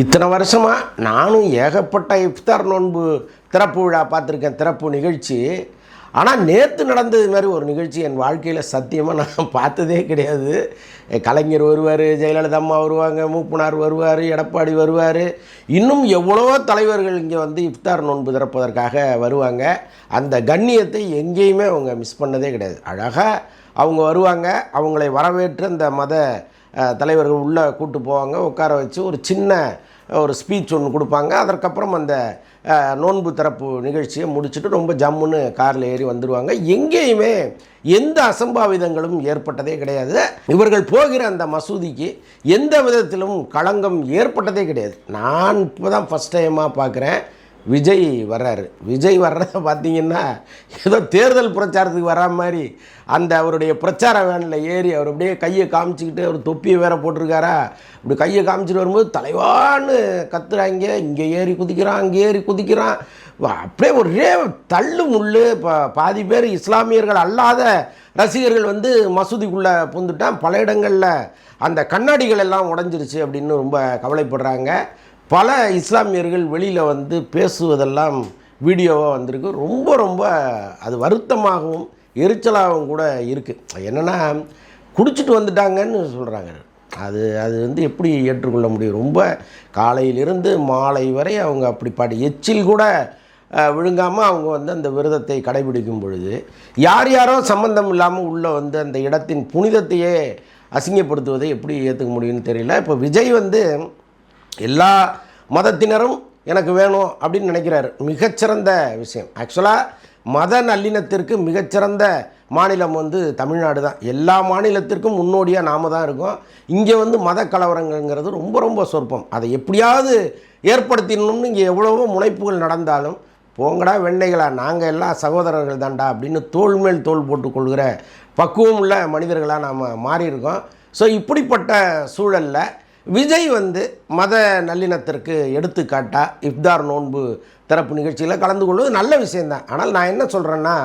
இத்தனை வருஷமாக நானும் ஏகப்பட்ட இஃப்தார் நோன்பு திறப்பு விழா பார்த்துருக்கேன் திறப்பு நிகழ்ச்சி. ஆனால் நேற்று நடந்தது மாதிரி ஒரு நிகழ்ச்சி என் வாழ்க்கையில் சத்தியமாக நான் பார்த்ததே கிடையாது. கலைஞர் வருவார் ஜெயலலிதா அம்மா வருவாங்க மூப்பனார் வருவார் எடப்பாடி வருவார். இன்னும் எவ்வளவோ தலைவர்கள் இங்கே வந்து இஃப்தார் நோன்பு திறப்பதற்காக வருவாங்க. அந்த கண்ணியத்தை எங்கேயுமே அவங்க மிஸ் பண்ணதே கிடையாது. அழகாக அவங்க வருவாங்க அவங்களை வரவேற்று அந்த மத தலைவர்கள் உள்ளே கூட்டு போவாங்க உட்கார வச்சு ஒரு சின்ன ஒரு ஸ்பீச் ஒன்று கொடுப்பாங்க. அதற்கப்புறம் அந்த நோன்பு தரப்பு நிகழ்ச்சியை முடிச்சுட்டு ரொம்ப ஜம்முன்னு காரில் ஏறி வந்துடுவாங்க எங்கேயுமே எந்த அசம்பாவிதங்களும் ஏற்பட்டதே கிடையாது. இவர்கள் போகிற அந்த மசூதிக்கு எந்த விதத்திலும் களங்கம் ஏற்பட்டதே கிடையாது. நான் இப்போ தான் ஃபஸ்ட் டைமாக பார்க்குறேன். விஜய் வர்றாரு. விஜய் வர்றத பார்த்தீங்கன்னா ஏதோ தேர்தல் பிரச்சாரத்துக்கு வரா மாதிரி அந்த அவருடைய பிரச்சார வேனில் ஏறி அவர் அப்படியே கையை காமிச்சிக்கிட்டு அவர் தொப்பியை வேற போட்டிருக்காரா? இப்படி கையை காமிச்சிட்டு வரும்போது தலைவான்னு கத்துறாங்க. இங்கே ஏறி குதிக்கிறான் அங்கே ஏறி குதிக்கிறான். அப்படியே ஒரே தள்ளு முள்ளு. இப்போ பாதி பேர் இஸ்லாமியர்கள் அல்லாத ரசிகர்கள் வந்து மசூதிக்குள்ளே புந்துட்டான் பல இடங்களில் அந்த கண்ணாடிகள் எல்லாம் உடஞ்சிருச்சு அப்படின்னு ரொம்ப கவலைப்படுறாங்க. பல இஸ்லாமியர்கள் வெளியில் வந்து பேசுவதெல்லாம் வீடியோவாக வந்திருக்கு. ரொம்ப ரொம்ப அது வருத்தமாகவும் எரிச்சலாகவும் கூட இருக்குது என்னென்னா குடிச்சிட்டு வந்துட்டாங்கன்னு சொல்கிறாங்க அது அது வந்து எப்படி ஏற்றுக்கொள்ள முடியும்? ரொம்ப காலையிலிருந்து மாலை வரை அவங்க அப்படி பாடி எச்சில் கூட விழுங்காமல் அவங்க வந்து அந்த விரதத்தை கடைபிடிக்கும் பொழுது யார் யாரோ சம்பந்தம் இல்லாமல் உள்ளே வந்து அந்த இடத்தின் புனிதத்தையே அசிங்கப்படுத்துவதை எப்படி ஏற்றுக்க முடியும்னு தெரியல. இப்போ விஜய் வந்து எல்லா மதத்தினரும் எனக்கு வேணும் அப்படின்னு நினைக்கிறாரு. மிகச்சிறந்த விஷயம். ஆக்சுவலாக மத நல்லிணத்திற்கு மிகச்சிறந்த மாநிலம் வந்து தமிழ்நாடு தான். எல்லா மாநிலத்திற்கும் முன்னோடியாக நாம தான் இருக்கோம். இங்கே வந்து மத கலவரங்கள்ங்கிறது ரொம்ப ரொம்ப சொற்பம். அதை எப்படியாவது ஏற்படுத்திடணும்னு இங்கே எவ்வளவோ முனைப்புகள் நடந்தாலும் போங்கடா வெண்ணைகளா நாங்கள் எல்லாம் சகோதரர்கள் தான்டா அப்படின்னு தோல் மேல் தோள் போட்டுக்கொள்கிற பக்குவம் உள்ள மனிதர்களாக நாம் மாறியிருக்கோம். ஸோ இப்படிப்பட்ட சூழலில் விஜய் வந்து மத நல்லிணத்திற்கு எடுத்துக்காட்டா இஃப்தார் நோன்பு திறப்பு நிகழ்ச்சியில் கலந்து கொள்வது நல்ல விஷயந்தான் ஆனால் நான் என்ன சொல்கிறேன்னா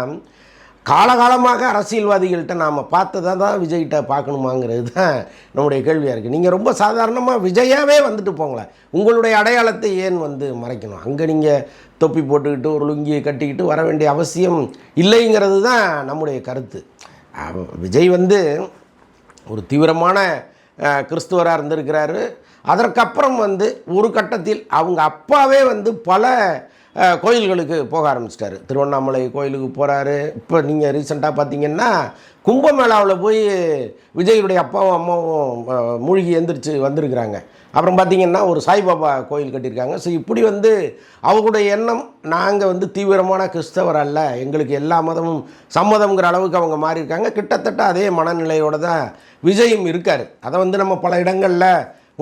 காலகாலமாக அரசியல்வாதிகள்கிட்ட நாம் பார்த்ததை தான் விஜய்கிட்ட பார்க்கணுமாங்கிறது தான் நம்முடைய கேள்வியாக இருக்குது நீங்கள் ரொம்ப சாதாரணமாக விஜயாவே வந்துட்டு போங்களேன். உங்களுடைய அடையாளத்தை ஏன் வந்து மறைக்கணும்? அங்கே நீங்கள் தொப்பி போட்டுக்கிட்டு ஒரு லுங்கியை கட்டிக்கிட்டு வர வேண்டிய அவசியம் இல்லைங்கிறது தான் நம்முடைய கருத்து. விஜய் வந்து ஒரு தீவிரமான கிறிஸ்துவராக இருந்திருக்கிறாரு. அதற்கப்புறம் வந்து ஒரு கட்டத்தில் அவங்க அப்பாவே வந்து பல கோயில்களுக்கு போக ஆரம்பிச்சிட்டாரு. திருவண்ணாமலை கோயிலுக்கு போகிறாரு இப்போ நீங்கள் ரீசெண்டாக பார்த்தீங்கன்னா கும்பமேளாவில் போய் விஜயனுடைய அப்பாவும் அம்மாவும் மூழ்கி எந்திரிச்சு வந்திருக்கிறாங்க. அப்புறம் பார்த்தீங்கன்னா ஒரு சாய்பாபா கோயில் கட்டியிருக்காங்க. ஸோ இப்படி வந்து அவங்களுடைய எண்ணம் நாங்கள் வந்து தீவிரமான கிறிஸ்தவர் அல்ல. எங்களுக்கு எல்லா மதமும் சம்மதம்ங்கிற அளவுக்கு அவங்க மாறியிருக்காங்க. கிட்டத்தட்ட அதே மனநிலையோடு தான் விஜயும் இருக்கார். அதை வந்து நம்ம பல இடங்களில்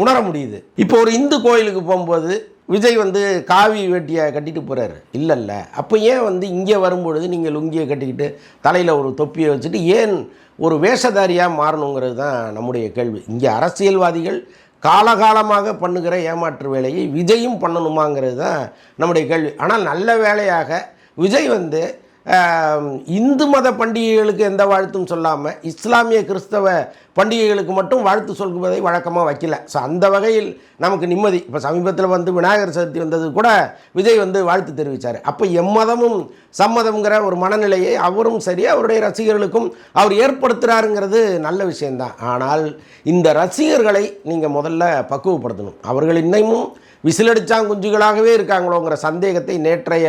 உணர முடியுது. இப்போ ஒரு இந்து கோயிலுக்கு போகும்போது விஜய் வந்து காவி வேட்டியை கட்டிட்டு போகிறாரு இல்லைல்ல. அப்போ ஏன் வந்து இங்கே வரும்பொழுது நீங்கள் லுங்கியை கட்டிக்கிட்டு தலையில் ஒரு தொப்பியை வச்சுட்டு ஏன் ஒரு வேஷதாரியாக மாறணுங்கிறது தான் நம்முடைய கேள்வி. இங்கே அரசியல்வாதிகள் காலகாலமாக பண்ணுகிற ஏமாற்று வேலையை விஜயும் பண்ணணுமாங்கிறது தான் நம்முடைய கேள்வி. ஆனால் நல்ல வேலையாக விஜய் வந்து இந்து மத பண்டிகைகளுக்கு எந்த வாழ்த்தும் சொல்லாமல் இஸ்லாமிய கிறிஸ்தவ பண்டிகைகளுக்கு மட்டும் வாழ்த்து சொல்வதை வழக்கமாக வைக்கல. ஸோ அந்த வகையில் நமக்கு நிம்மதி. இப்போ சமீபத்தில் வந்து விநாயகர் சதுர்த்தி வந்தது கூட விஜய் வந்து வாழ்த்து தெரிவித்தார் அப்போ எம்மதமும் சம்மதம்ங்கிற ஒரு மனநிலையை அவரும் சரி அவருடைய ரசிகர்களுக்கும் அவர் ஏற்படுத்துகிறாருங்கிறது நல்ல விஷயந்தான் ஆனால் இந்த ரசிகர்களை நீங்கள் முதல்ல பக்குவப்படுத்தணும். அவர்கள் இன்னமும் விசிலடிச்சாங்குஞ்சுகளாகவே இருக்காங்களோங்கிற சந்தேகத்தை நேற்றைய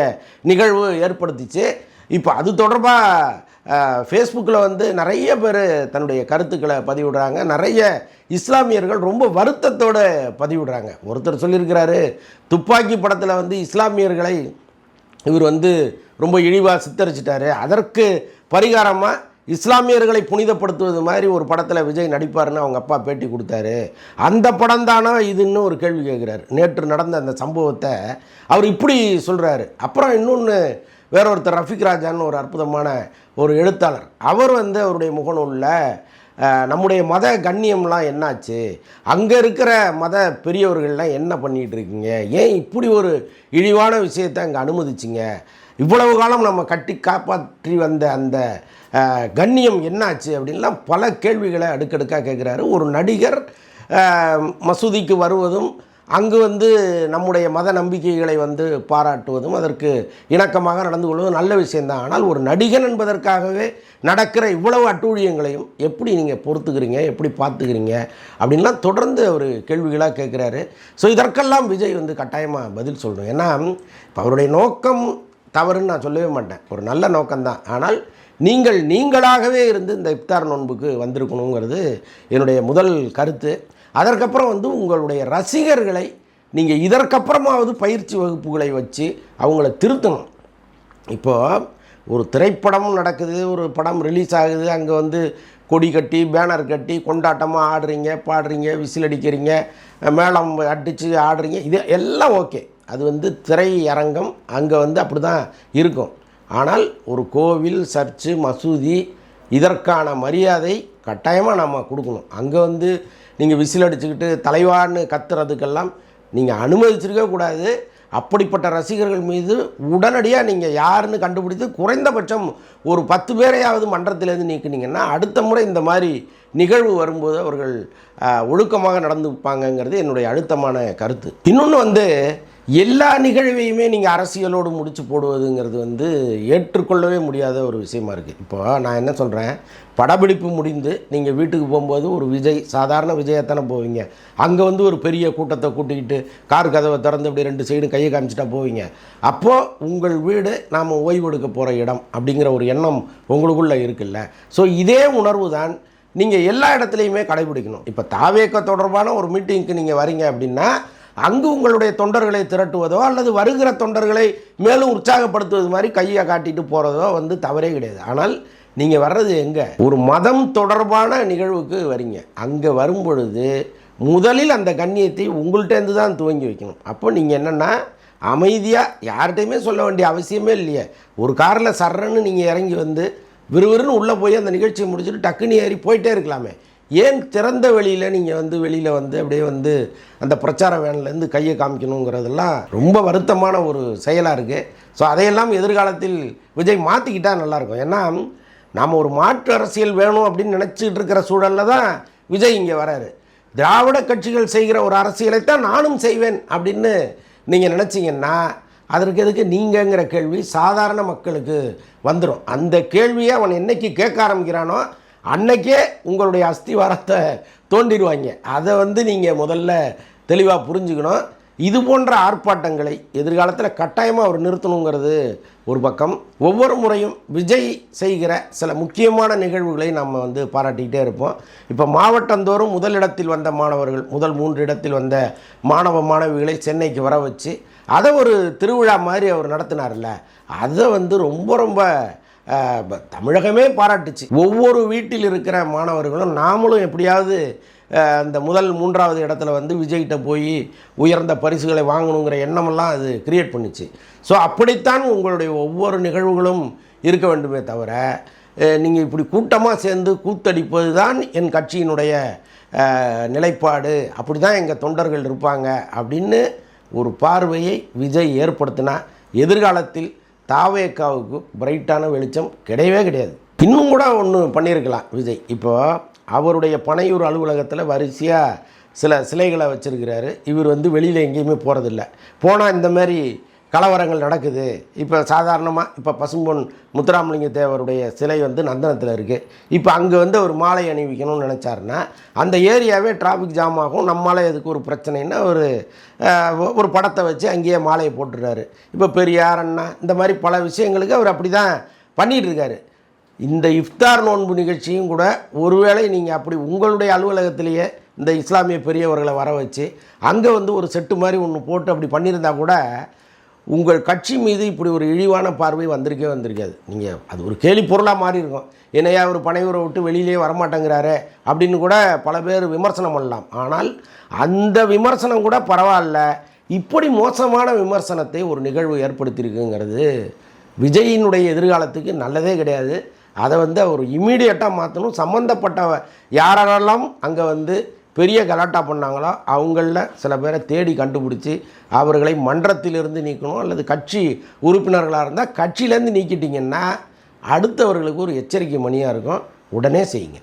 நிகழ்வு ஏற்படுத்திச்சு. இப்போ அது தொடர்பாக ஃபேஸ்புக்கில் வந்து நிறைய பேர் தன்னுடைய கருத்துக்களை பதிவிடுறாங்க. நிறைய இஸ்லாமியர்கள் ரொம்ப வருத்தத்தோடு பதிவிடுறாங்க. ஒருத்தர் சொல்லியிருக்கிறாரு துப்பாக்கி படத்தில் வந்து இஸ்லாமியர்களை இவர் வந்து ரொம்ப இழிவாக சித்தரிச்சிட்டாரு. அதற்கு பரிகாரமாக இஸ்லாமியர்களை புனிதப்படுத்துவது மாதிரி ஒரு படத்தில் விஜய் நடிப்பாருன்னு அவங்க அப்பா பேட்டி கொடுத்தாரு. அந்த படம் தானோ இதுன்னு ஒரு கேள்வி கேட்குறாரு. நேற்று நடந்த அந்த சம்பவத்தை அவர் இப்படி சொல்கிறாரு அப்புறம் இன்னொன்று வேற ஒருத்தர் ரஃபிக் ராஜான்னு ஒரு அற்புதமான ஒரு எழுத்தாளர். அவர் வந்து அவருடைய முகநூலில் நம்முடைய மத கண்ணியம்லாம் என்னாச்சு? அங்கே இருக்கிற மத பெரியவர்கள்லாம் என்ன பண்ணிகிட்டு இருக்கீங்க? ஏன் இப்படி ஒரு இழிவான விஷயத்தை அங்கே அனுமதிச்சிங்க? இவ்வளவு காலம் நம்ம கட்டி காப்பாற்றி வந்த அந்த கண்ணியம் என்னாச்சு அப்படின்லாம் பல கேள்விகளை அடுக்கடுக்காக கேட்குறாரு ஒரு நடிகர் மசூதிக்கு வருவதும் அங்கு வந்து நம்முடைய மத நம்பிக்கைகளை வந்து பாராட்டுவதும் அதற்கு இணக்கமாக நடந்து கொள்வதும் நல்ல விஷயம்தான். ஆனால் ஒரு நடிகன் என்பதற்காகவே நடக்கிற இவ்வளவு அட்டூழியங்களையும் எப்படி நீங்கள் பொறுத்துக்கிறீங்க எப்படி பார்த்துக்கிறீங்க அப்படின்லாம் தொடர்ந்து அவர் கேள்விகளாக கேட்குறாரு. ஸோ இதற்கெல்லாம் விஜய் வந்து கட்டாயமாக பதில் சொல்லணும். ஏன்னா இப்போ அவருடைய நோக்கம் தவறுன்னு நான் சொல்லவே மாட்டேன். ஒரு நல்ல நோக்கம்தான். ஆனால் நீங்கள் நீங்களாகவே இருந்து இந்த இப்தார் நோன்புக்கு வந்திருக்கணுங்கிறது என்னுடைய முதல் கருத்து. அதற்கப்புறம் வந்து உங்களுடைய ரசிகர்களை நீங்கள் இதற்கப்புறமாவது பயிற்சி வகுப்புகளை வச்சு அவங்கள திருத்தணும். இப்போது ஒரு திரைப்படமும் நடக்குது ஒரு படம் ரிலீஸ் ஆகுது அங்கே வந்து கொடி கட்டி பேனர் கட்டி கொண்டாட்டமாக ஆடுறீங்க பாடுறீங்க விசில் அடிக்கிறீங்க மேளம் அடித்து ஆடுறீங்க இது எல்லாம் ஓகே அது வந்து திரையரங்கம் அங்கே வந்து அப்படி தான் இருக்கும். ஆனால் ஒரு கோவில் சர்ச்சு மசூதி இதற்கான மரியாதை கட்டாயமாக நம்ம கொடுக்கணும். அங்கே வந்து நீங்கள் விசில் அடிச்சுக்கிட்டு தலைவான்னு கத்துறதுக்கெல்லாம் நீங்கள் அனுமதிச்சிருக்க கூடாது. அப்படிப்பட்ட ரசிகர்கள் மீது உடனடியாக நீங்கள் யாருன்னு கண்டுபிடித்து குறைந்தபட்சம் ஒரு பத்து பேரையாவது மன்றத்திலேருந்து நீக்கினீங்கன்னா அடுத்த முறை இந்த மாதிரி நிகழ்வு வரும்போது அவர்கள் ஒழுக்கமாக நடந்துப்பாங்கங்கிறது என்னுடைய அழுத்தமான கருத்து. இன்னொன்று வந்து எல்லா நிகழ்வையுமே நீங்கள் அரசியலோடு முடிச்சு போடுவதுங்கிறது வந்து ஏற்றுக்கொள்ளவே முடியாத ஒரு விஷயமா இருக்குது இப்போ நான் என்ன சொல்கிறேன் படப்பிடிப்பு முடிந்து நீங்கள் வீட்டுக்கு போகும்போது ஒரு விஜய் சாதாரண விஜயத்தானே போவீங்க. அங்கே வந்து ஒரு பெரிய கூட்டத்தை கூட்டிக்கிட்டு கார் கதவை திறந்து அப்படி ரெண்டு சைடு கையை காமிச்சிட்டா போவீங்க. அப்போது உங்கள் வீடு நாம் ஓய்வெடுக்க போகிற இடம் அப்படிங்கிற ஒரு எண்ணம் உங்களுக்குள்ளே இருக்குல்ல. ஸோ இதே உணர்வு தான் நீங்கள் எல்லா இடத்துலையுமே கடைபிடிக்கணும். இப்போ தாவேக்க தொடர்பான ஒரு மீட்டிங்க்கு நீங்கள் வரீங்க அப்படின்னா அங்கு உங்களுடைய தொண்டர்களை திரட்டுவதோ அல்லது வருகிற தொண்டர்களை மேலும் உற்சாகப்படுத்துவது மாதிரி கையை காட்டிட்டு போகிறதோ வந்து தவறே கிடையாது. ஆனால் நீங்கள் வர்றது எங்கே? ஒரு மதம் தொடர்பான நிகழ்வுக்கு வரீங்க. அங்கே வரும் பொழுது முதலில் அந்த கண்ணியத்தை உங்கள்கிட்டேருந்து தான் துவங்கி வைக்கணும். அப்போ நீங்கள் என்னென்னா அமைதியாக யார்கிட்டையுமே சொல்ல வேண்டிய அவசியமே இல்லையே. ஒரு காரில் சர்றன்னு நீங்கள் இறங்கி வந்து விறுவிறுன்னு உள்ளே போய் அந்த நிகழ்ச்சியை முடிச்சுட்டு டக்குன்னு ஏறி போயிட்டே இருக்கலாமே. ஏன் திறந்த வெளியில் நீங்கள் வந்து வெளியில் வந்து அப்படியே வந்து அந்த பிரச்சார வேன்லேருந்து கையை காமிக்கணுங்கிறதெல்லாம் ரொம்ப வருத்தமான ஒரு செயலாக இருக்குது ஸோ அதையெல்லாம் எதிர்காலத்தில் விஜய் மாற்றிக்கிட்டால் நல்லாயிருக்கும். ஏன்னா நாம் ஒரு மாற்று அரசியல் வேணும் அப்படின்னு நினச்சிட்டு இருக்கிற சூழலில் தான் விஜய் இங்கே வராரு. திராவிட கட்சிகள் செய்கிற ஒரு அரசியலைத்தான் நானும் செய்வேன் அப்படின்னு நீங்கள் நினச்சிங்கன்னா அதற்கு எதுக்கு நீங்கங்கிற கேள்வி சாதாரண மக்களுக்கு வந்துடும் அந்த கேள்வியை அவன் என்னைக்கு கேட்க ஆரம்பிக்கிறானோ அன்னைக்கே உங்களுடைய அஸ்திவாரத்தை தோண்டிடுவாங்க. அதை வந்து நீங்கள் முதல்ல தெளிவாக புரிஞ்சுக்கணும். இது போன்ற ஆர்ப்பாட்டங்களை எதிர்காலத்தில் கட்டாயமாக அவர் நிறுத்தணுங்கிறது ஒரு பக்கம். ஒவ்வொரு முறையும் விஜய் செய்கிற சில முக்கியமான நிகழ்வுகளை நம்ம வந்து பாராட்டிக்கிட்டே இருப்போம். இப்போ மாவட்டந்தோறும் முதலிடத்தில் வந்த மாணவர்கள் முதல் மூன்று இடத்தில் வந்த மாணவ மாணவிகளை சென்னைக்கு வர வச்சு அதை ஒரு திருவிழா மாதிரி அவர் நடத்தினார்ல. அதை வந்து ரொம்ப ரொம்ப தமிழகமே பாராட்டுச்சு. ஒவ்வொரு வீட்டில் இருக்கிற மாணவர்களும் நாமளும் எப்படியாவது அந்த முதல் மூன்றாவது இடத்துல வந்து விஜய்கிட்ட போய் உயர்ந்த பரிசுகளை வாங்கணுங்கிற எண்ணமெல்லாம் அது கிரியேட் பண்ணுச்சு. ஸோ அப்படித்தான் உங்களுடைய ஒவ்வொரு நிகழ்வுகளும் இருக்க வேண்டுமே தவிர நீங்கள் இப்படி கூட்டமாக சேர்ந்து கூத்தடிப்பது தான் என் கட்சியினுடைய நிலைப்பாடு. அப்படி தான் எங்கள் தொண்டர்கள் இருப்பாங்க அப்படின்னு ஒரு பார்வையை விஜய் ஏற்படுத்தினா எதிர்காலத்தில் தாவேக்காவுக்கு பிரைட்டான வெளிச்சம் கிடையவே கிடையாது. இன்னும் கூட ஒன்று பண்ணியிருக்கலாம் விஜய். இப்போ அவருடைய பனையூர் அலுவலகத்தில் வரிசையாக சில சிலைகளை வச்சுருக்கிறாரு. இவர் வந்து வெளியில் எங்கேயுமே போகிறதில்ல போனால் இந்த மாதிரி கலவரங்கள் நடக்குது. இப்போ சாதாரணமாக இப்போ பசும்பொன் முத்துராமலிங்க தேவருடைய சிலை வந்து நந்தனத்தில் இருக்குது இப்போ அங்கே வந்து ஒரு மாலை அணிவிக்கணும்னு நினச்சாருன்னா அந்த ஏரியாவே டிராஃபிக் ஜாம் ஆகும். நம்மளால எதுக்கு ஒரு பிரச்சனைன்னா ஒரு ஒரு படத்தை வச்சு அங்கேயே மாலையை போட்டுடுறாரு. இப்போ பெரியார் அண்ணா இந்த மாதிரி பல விஷயங்களுக்கு அவர் அப்படி தான் இருக்காரு இந்த இஃப்தார் நோன்பு நிகழ்ச்சியும் கூட ஒருவேளை நீங்கள் அப்படி உங்களுடைய அலுவலகத்திலேயே இந்த இஸ்லாமிய பெரியவர்களை வர வச்சு அங்கே வந்து ஒரு செட்டு மாதிரி ஒன்று போட்டு அப்படி பண்ணியிருந்தா கூட உங்கள் கட்சி மீது இப்படி ஒரு இழிவான பார்வை வந்திருக்கே வந்திருக்காது. நீங்கள் அது ஒரு கேலி பொருளாக மாறி இருக்கும். என்னையா ஒரு பனையூரை விட்டு வெளியிலே வரமாட்டேங்கிறாரு அப்படின்னு கூட பல பேர் விமர்சனம் பண்ணலாம். ஆனால் அந்த விமர்சனம் கூட பரவாயில்ல. இப்படி மோசமான விமர்சனத்தை ஒரு நிகழ்வு ஏற்படுத்தியிருக்குங்கிறது விஜயினுடைய எதிர்காலத்துக்கு நல்லதே கிடையாது. அதை வந்து அவர் இம்மீடியட்டாக மாற்றணும் சம்மந்தப்பட்ட யாரெல்லாம் அங்கே வந்து பெரிய கலாட்டா பண்ணாங்களோ? அவங்களில் சில பேரை தேடி கண்டுபிடிச்சி அவர்களை மன்றத்திலிருந்து நீக்கணும் அல்லது கட்சி உறுப்பினர்களாக இருந்தால் கட்சியிலேருந்து நீக்கிட்டிங்கன்னா அடுத்தவர்களுக்கு ஒரு எச்சரிக்கை மணியாக இருக்கும். உடனே செய்யுங்க.